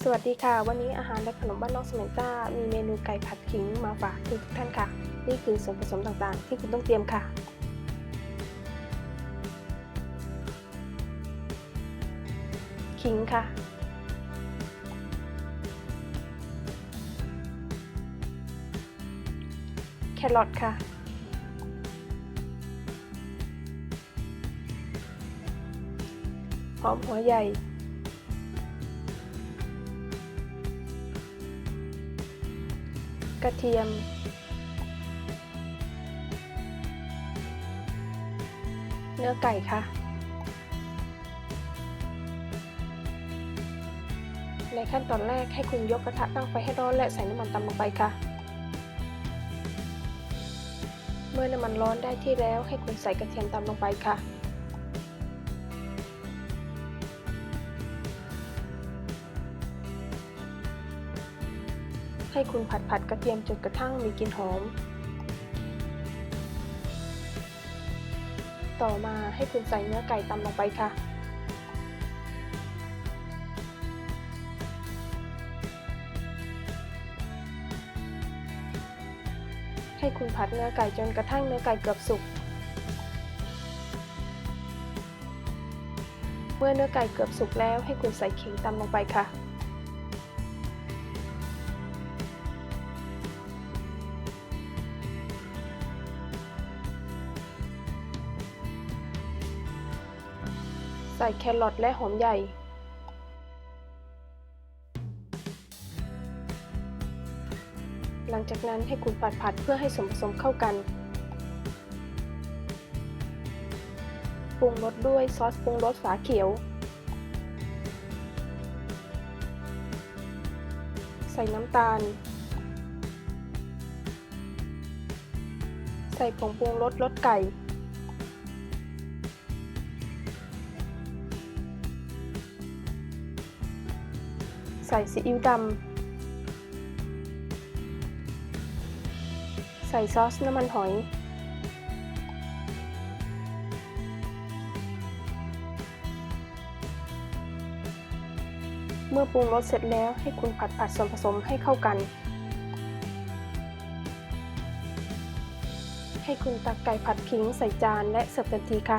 สวัสดีค่ะ วันนี้อาหารและขนมบ้านนอกสมัยต้ามีเมนูไก่ผัดขิงมาฝากทุกท่านค่ะ นี่คือส่วนผสมต่างๆ ที่คุณต้องเตรียมค่ะ ขิงค่ะ แครอทค่ะ หอมหัวใหญ่ กระเทียม เนื้อไก่ค่ะ ในขั้นตอนแรกให้คุณยกกระทะตั้งไฟให้ร้อนและใส่น้ำมันตำลงไปค่ะ เมื่อน้ำมันร้อนได้ที่แล้วให้คุณใส่กระเทียมตำลงไปค่ะ ให้คุณผัดผัดกระเทียมจนกระทั่งมีกลิ่นหอม ต่อมาให้คุณใส่เนื้อไก่ตำลงไปค่ะ ให้คุณผัดเนื้อไก่จนกระทั่งเนื้อไก่เกือบสุก เมื่อเนื้อไก่เกือบสุกแล้วให้คุณใส่ขิงตำลงไปค่ะ ส่แครอทและหอมใหญ่ หลังจากนั้นให้คุณผัดผัดเพื่อให้ส่วนผสมเข้ากันปรุงรสด้วยซอสปรุงรสฝาเขียว ใส่น้ำตาล ใส่ผงปรุงรสรสไก่ ส่ซีอิ๊วดำ ใส่ซอสน้ำมันหอย เมื่อปรุงรสเสร็จแล้วให้คุณผัดผัดส่วนผสมให้เข้ากัน ให้คุณตักไก่ผัดขิงใส่จานและเสิร์ฟทันทีค่ะ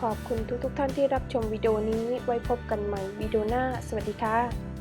ขอบคุณทุกๆทท่านที่รับชมวิดีโอนี้ไว้พบกันใหม่วิดีโอหน้า สวัสดีค่ะ